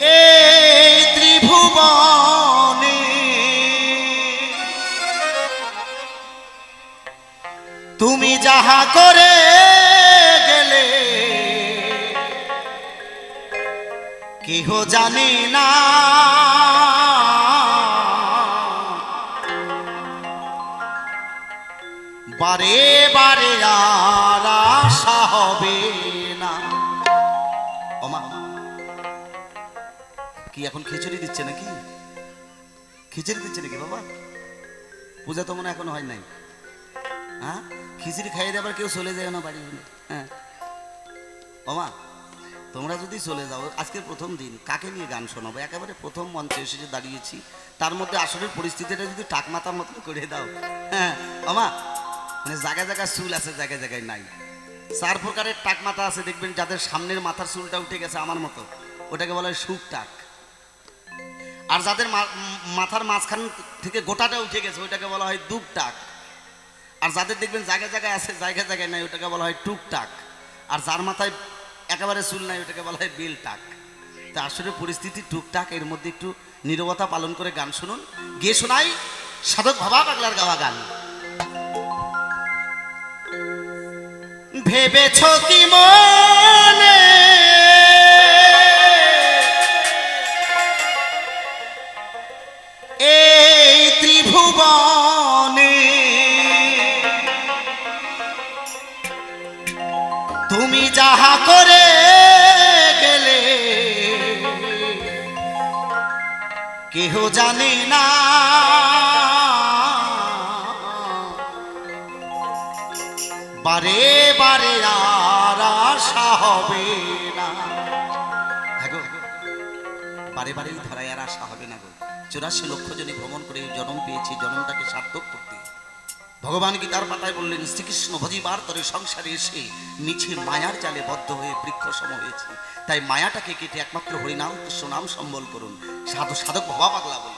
এই ত্রিভুবনে তুমি যাহা করে গেলে কেহ জানে না। বারে বারে আর আশা হবে। এখন খিচুড়ি দিচ্ছে নাকি? খিচুড়ি দিচ্ছে নাকি বাবা? পূজা তো মনে এখনও হয় নাই। হ্যাঁ? খিচুড়ি খাইয়ে দিয়ে আবার কেউ চলে যায় না বাড়ি হ্যাঁ? ওমা তোমরা যদি চলে যাও আজকের প্রথম দিন, কাকে নিয়ে গান শোনাবো? একেবারে প্রথম মঞ্চে এসে যে দাঁড়িয়েছি, তার মধ্যে আসলের পরিস্থিতিটা যদি টাক টাকমাতার মতন করে দাও। হ্যাঁ? ওমা মানে জায়গায় জায়গায় চুল আছে, জায়গায় জায়গায় নাই। চার প্রকারের টাক মাথা আছে, দেখবেন যাদের সামনের মাথার চুলটা উঠে গেছে আমার মতো। ওটাকে বলা হয় সুখ টাক আর যাদের মাথার মাঝখান থেকে গোটাটা উঠে গেছে, ওইটাকে বলা হয় দুপ টাক আর যাদের দেখবেন জায়গায় জায়গায় আছে, জায়গায় জায়গায় নাই ওটাকে বলা হয় টুকটাক। আর যার মাথায় একেবারে চুল নাই ওটাকে বলা হয় বেল টাক তা আসলে পরিস্থিতি টুকটাক, এর মধ্যে একটু নীরবতা পালন করে গান শুনুন। গিয়ে শোনাই সাধক ভাবা পাগলার গাওয়া গান। ভেবেছ কি মনে তুমি যাহা করে গেলে, কেহ জানে না। বারে বারে আর আশা হবে না। হ্যাঁ বারে বারেই ধরায় আর আশা হবে না গো। চুরাশি লক্ষ জনে ভ্রমণ করে জন্ম পেয়েছি, জন্মটাকে সার্থক করতে ভগবান গীতার পাতায় বললেন, শ্রীকৃষ্ণ ভজিবার তরে সংসারে এসে নিচে মায়ার জালে বদ্ধ হয়ে বৃক্ষ সম হয়েছে। তাই মায়াটাকে কেটে একমাত্র হরিনাম কৃষ্ণ নাম সম্বল করুন। সাধু সাধক ভবা পাগলা বললেন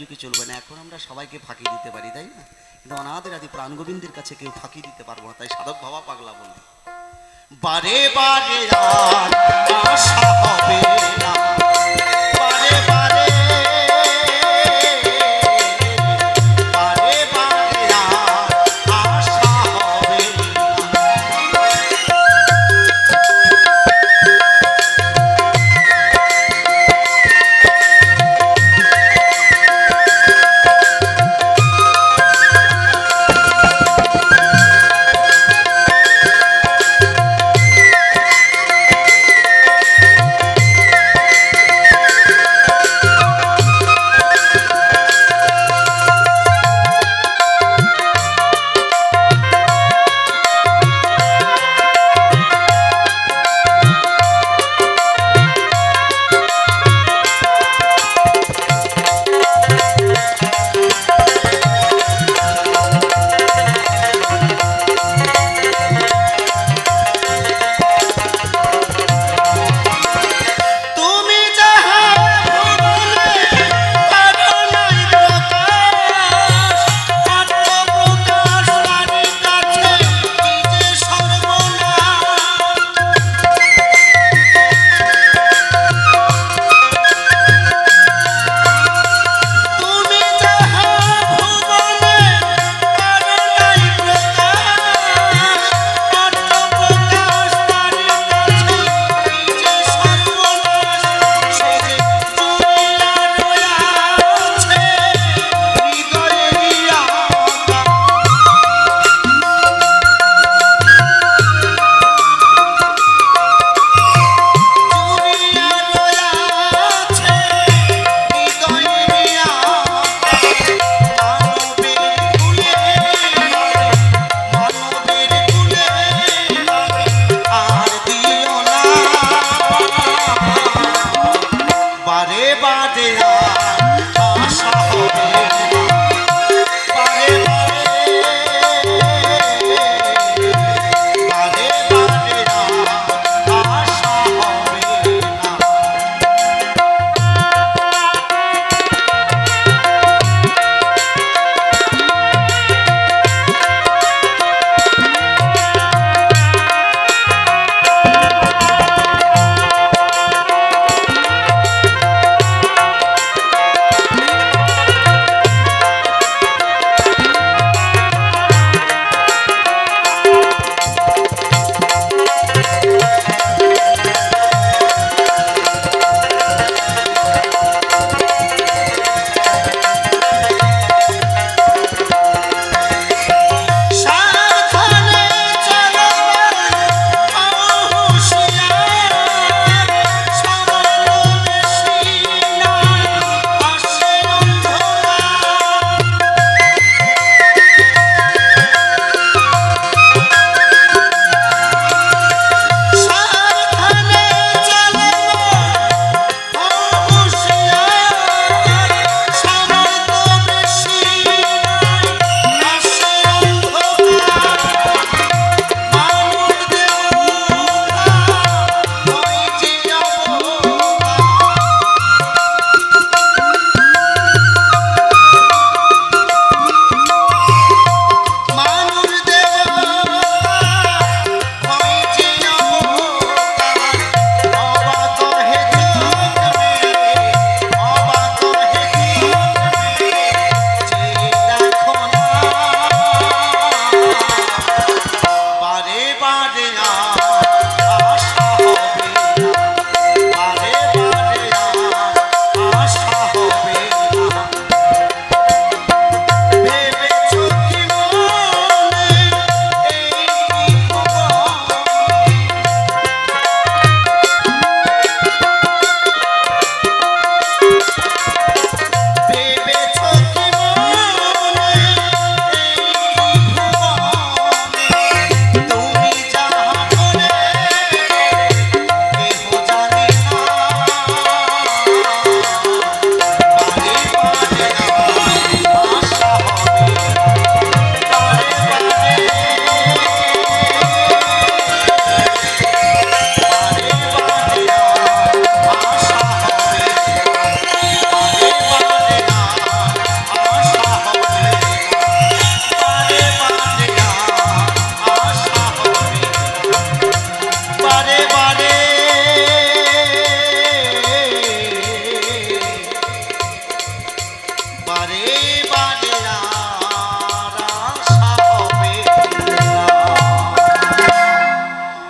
ঝুঁকি চলবে না। এখন আমরা সবাইকে ফাঁকি দিতে পারি, তাই না? কিন্তু অনাদের আদি প্রাণ গোবিন্দের কাছে কেউ ফাঁকি দিতে পারব না, তাই সাধক বাবা পাগলা বলি বারে বারে আশা